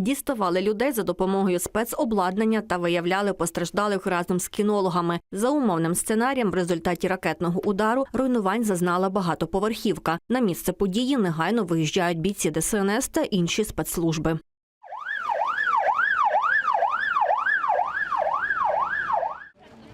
Діставали людей за допомогою спецобладнання та виявляли постраждалих разом з кінологами. За умовним сценарієм, в результаті ракетного удару руйнувань зазнала багатоповерхівка. На місце події негайно виїжджають бійці ДСНС та інші спецслужби.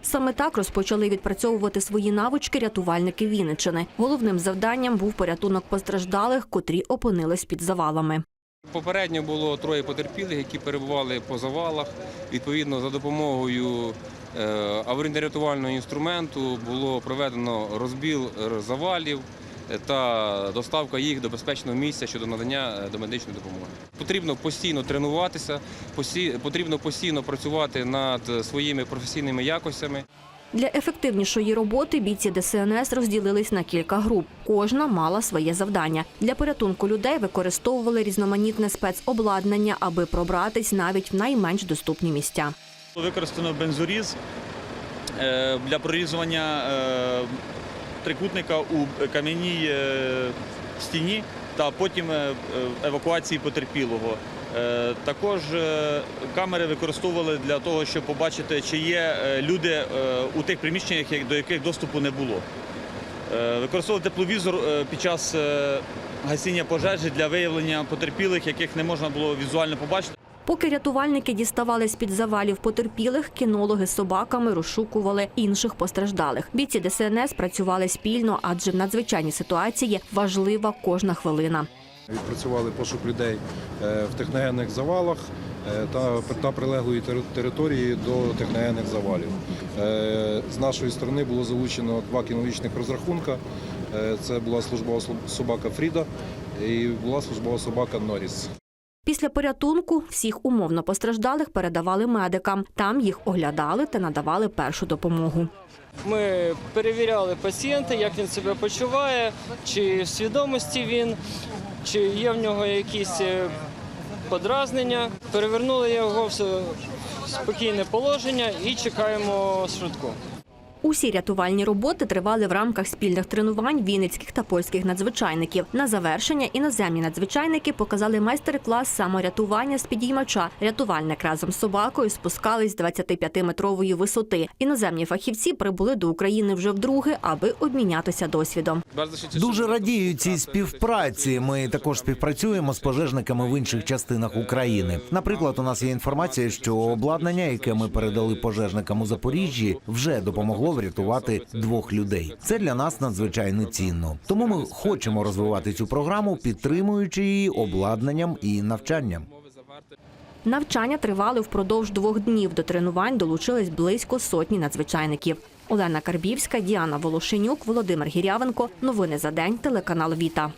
Саме так розпочали відпрацьовувати свої навички рятувальники Вінничини. Головним завданням був порятунок постраждалих, котрі опинились під завалами. Попередньо було троє потерпілих, які перебували по завалах. Відповідно, за допомогою е, аварійно-рятувального інструменту було проведено розбіл е, завалів е, та доставка їх до безпечного місця щодо надання е, домедичної допомоги. Потрібно постійно тренуватися, потрібно постійно працювати над своїми професійними якостями. Для ефективнішої роботи бійці ДСНС розділились на кілька груп. Кожна мала своє завдання. Для порятунку людей використовували різноманітне спецобладнання, аби пробратись навіть в найменш доступні місця. Використано бензоріз е, для прорізування е, трикутника у кам'яній е, стіні та потім евакуації потерпілого. Е, Також е, камери використовували для того, щоб побачити, чи є е, люди у тих приміщеннях, до яких доступу не було. Використовували тепловізор під час гасіння пожежі для виявлення потерпілих, яких не можна було візуально побачити. Поки рятувальники діставали з-під завалів потерпілих, кінологи з собаками розшукували інших постраждалих. Бійці ДСНС працювали спільно, адже в надзвичайній ситуації важлива кожна хвилина. Відпрацювали пошук людей е, в техногенних завалах е, та, та прилеглої тери- території до техногенних завалів. Е, З нашої сторони було залучено два кінологічних розрахунка. Це була службова собака Фріда і була службова собака Норріс. Після порятунку всіх умовно постраждалих передавали медикам. Там їх оглядали та надавали першу допомогу. Ми перевіряли пацієнта, як він себе почуває, чи в свідомості він, чи є в нього якісь е, подразнення. Перевернули його в спокійне положення і чекаємо швидку. Усі рятувальні роботи тривали в рамках спільних тренувань вінницьких та польських надзвичайників. На завершення іноземні надзвичайники показали майстер-клас саморятування з підіймача. Рятувальник разом з собакою спускались з 25-метрової висоти. Іноземні фахівці прибули до України вже вдруге, аби обмінятися досвідом. Дуже радію цій співпраці. Ми також співпрацюємо з пожежниками в інших частинах України. Наприклад, у нас є інформація, що обладнання, яке ми передали пожежникам у Запоріжжі, вже допомогло врятувати двох людей. Це для нас надзвичайно цінно. Тому ми хочемо розвивати цю програму, підтримуючи її обладнанням і навчанням. Навчання тривали впродовж двох днів. До тренувань долучились близько сотні надзвичайників. Олена Карбівська, Діана Волошенюк, Володимир Гірявенко. Новини за день. Телеканал Віта.